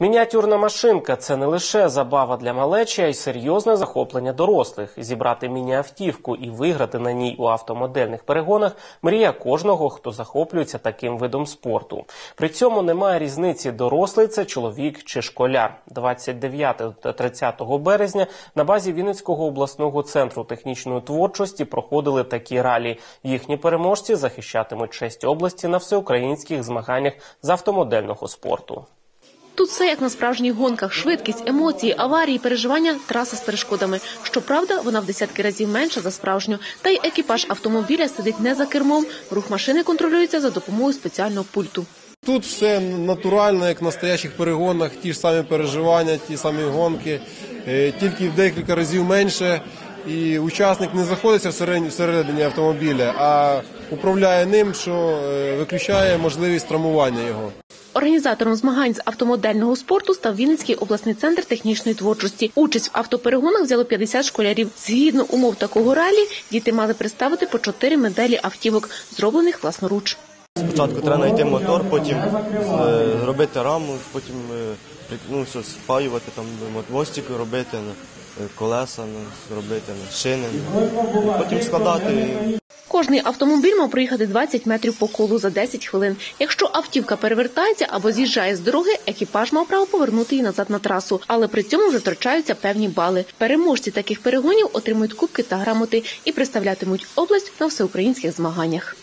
Мініатюрна машинка це не лише забава для малечі, а й серйозне захоплення дорослих. Зібрати міні-автівку і виграти на ній у автомодельних перегонах мрія кожного, хто захоплюється таким видом спорту. При цьому немає різниці, дорослий це чоловік чи школяр. 29 та 30 березня на базі Вінницького обласного центру технічної творчості проходили такі ралі. Їхні переможці захищатимуть честь області на всеукраїнських змаганнях з автомодельного спорту. Тут все як на справжніх гонках: швидкість, емоції, аварії, переживання, траса з перешкодами. Щоправда, вона в десятки разів менша за справжню. Та й екіпаж автомобіля сидить не за кермом. Рух машини контролюється за допомогою спеціального пульту. Тут все натурально, як в настоящих перегонах, ті ж самі переживання, ті самі гонки, е, тільки в декілька разів менше. І учасник не знаходиться всередині автомобіля, а управляє ним, що е, виключає можливість травмування його. Організатором змагань з автомодельного спорту став Вінницький обласний центр технічної творчості. Участь в автоперегонах взяло 50 школярів. Згідно умов такого ралі, діти мали представити по чотири моделі автівок, зроблених власноруч. Спочатку треба знайти мотор, потім е, зробити раму, потім е, ну, що, спаювати там мостик робити, е, колеса робити, шини, потім складати. Кожний автомобіль мав проїхати 20 метрів по колу за 10 хвилин. Якщо автівка перевертається або з'їжджає з дороги, екіпаж мав право повернути її назад на трасу, але при цьому вже втрачаються певні бали. Переможці таких перегонів отримують кубки та грамоти і представлятимуть область на всеукраїнських змаганнях.